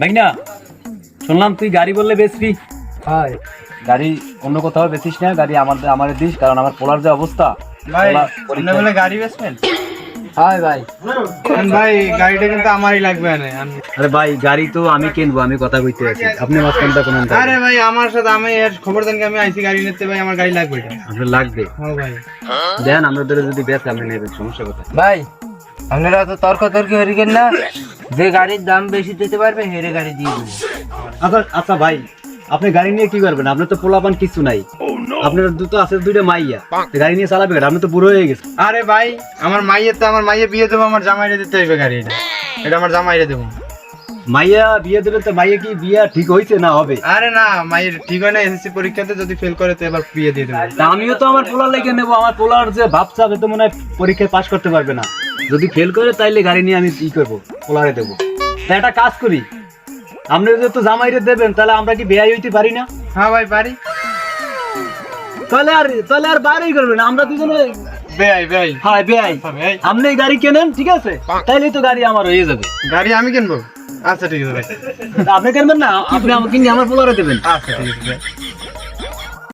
ভাইনা শুনলাম তুই গাড়ি বললে বেচবি। ভাই। গাড়ি অন্য কোথাও বেচিস না গাড়ি আমার আমার দিস কারণ আমার পোলার যে অবস্থা ভাই পোলা বলে গাড়ি বেচবেন? হাই ভাই। ভাই গাড়িটা কিন্তু আমারই লাগবে না আমি- আরে ভাই গাড়ি তো আমি কিনবো আমি কথা কইতে আছি। আপনি মাঝখানটা কোন আরে ভাই আমার সাথে আমি এর খবর দেন আমি আইসি গাড়ি নিতে ভাই আমার গাড়ি লাগবে আপনার লাগবে। হ্যাঁ ভাই। দেন আমাদের যদি বেচে আপনি নেবেন সমস্যা কোথায়? ভাই আপনারা তো তর্ক তর্ক হরিকেন না? যে গাড়ির দাম বেশি দিতে পারবে হেরে গাড়ি দিয়ে দেবো। আচ্ছা আচ্ছা ভাই আপনি গাড়ি নিয়ে কি করবেন? আপনার তো পোলাপান কিছু নাই। আপনার দুটো আছে দুইটা মাইয়া। গাড়ি নিয়ে চালাবে আপনি তো বুড়ো হয়ে গেছে আরে ভাই আমার মাইয়ের তো আমার মাইয়ে বিয়ে দেবো আমার জামাইরে দিতে হইবে গাড়ি এটা এটা আমার জামাইরে দেবো। মাইয়া বিয়ে দেবে তো মাইয়া কি বিয়ে ঠিক হয়েছে না হবে? আরে না মাইয়ের ঠিক হয় না এসএসসি পরীক্ষাতে যদি ফেল করে তো এবার বিয়ে দিয়ে দেবো। আমিও তো আমার পোলার লেগে নেব আমার পোলার যে ভাবছা তো মনে হয় পরীক্ষায় পাশ করতে পারবে না। যদি ফেল করে তাইলে গাড়ি নিয়ে আমি কি করব পোলারে দেবো। তা একটা কাজ করি। আপনি যদি তো জামাইরে দেবেন তাহলে আমরা কি বেয়াই হইতে পারি না? হ্যাঁ ভাই পারি। তাহলে আর তাহলে আর বাইরেই করবেন আমরা দুজনে হ্যাঁ বেয়াই আপনি গাড়ি কেনেন ঠিক আছে? তাইলেই তো গাড়ি আমার হয়ে যাবে। গাড়ি আমি কিনবো? আচ্ছা ঠিক আছে ভাই। আপনি কিনবেন না? আপনি আমাকে নিয়ে আমার পোলারে দেবেন। আচ্ছা ঠিক আছে।